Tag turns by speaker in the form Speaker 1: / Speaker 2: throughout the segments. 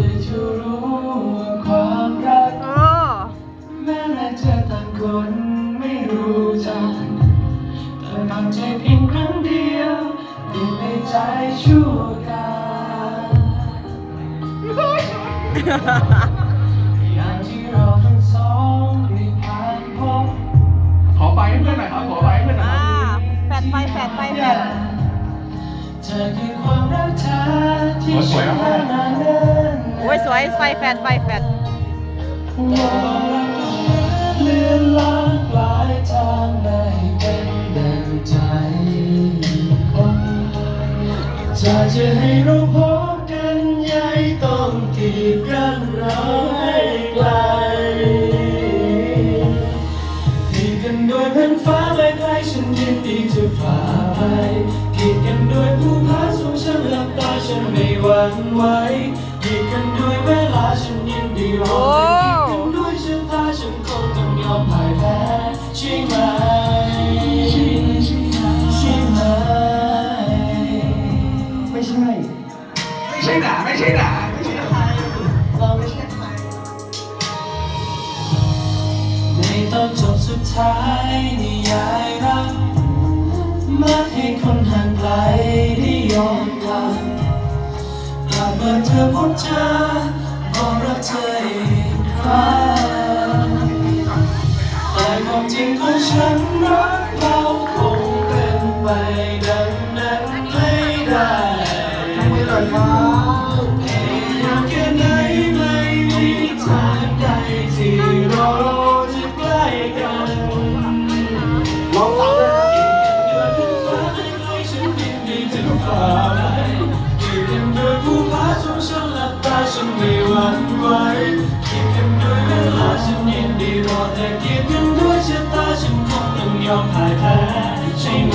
Speaker 1: ได้จะความรักเธออที่ฉัน
Speaker 2: ขอไปให้เพื่อนหน่อยครับ ขอไปให้เพื่อนหน่อยครับ
Speaker 3: แฟดแฟดไฟแฟด
Speaker 1: เธอคือความรักแท้หา
Speaker 3: อ้ยสวยไฟแฟดไฟแฟด
Speaker 1: เลือนลางปลายทางไม่เป็นดังใจจะจะให้เราพบกันใหญ่ต้องกีดกันเราให้ไกลกีดกันด้วยแผ่นฟ้าไกลๆฉันยินดีจะฝ่าไปกีดกันด้วยผู้พาสูงฉันหลับตาฉันไม่หวั่นไหว ฉันยินดีรอแต่กีดกันด้วยชะตาฉันคงต้องยอมพ่ายแพ้ใช่ไหมใช่ไหมไม่ใช่
Speaker 2: ไม่ใช่หนาไม่ใช่หนาไม่ใช่หนา
Speaker 1: เราไม่ใช่ใครในตอนจบสุดท้ายนิยายรักมักให้คนห่างไกลได้ยอมกันกลับเมื่อเธอพบเจอ รักเธออีกครั้งแต่ความจริงของฉันรักเราคงเป็นไปดังนั้นไม่ได้
Speaker 2: ไม่ได้ครับ
Speaker 1: พยายามแค่ไหนไม่มีทางใดที่เราจะใกล้กัน
Speaker 2: ลองตามด้วยครับ
Speaker 1: ฉันยินดีจะฝ่าไปกีดกันด้วยผู้พาสูงฉันหลับตาฉันไม่ หวั่นไหวคิดกันด้วยเวลาฉันยินดีรอแต่คิดกันด้วยชะตาฉันคงต้องยอมพ่ายแพ้ใช่ไหม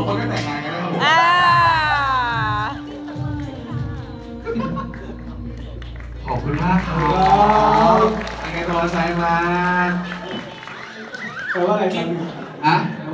Speaker 2: อะเราสองคนก็แต่งงานกันแล้วครับผม
Speaker 3: อ่า
Speaker 2: ขอบคุณมากครับยังไงตัวไซมา
Speaker 1: แปลว่าอะไรครับ
Speaker 2: อะ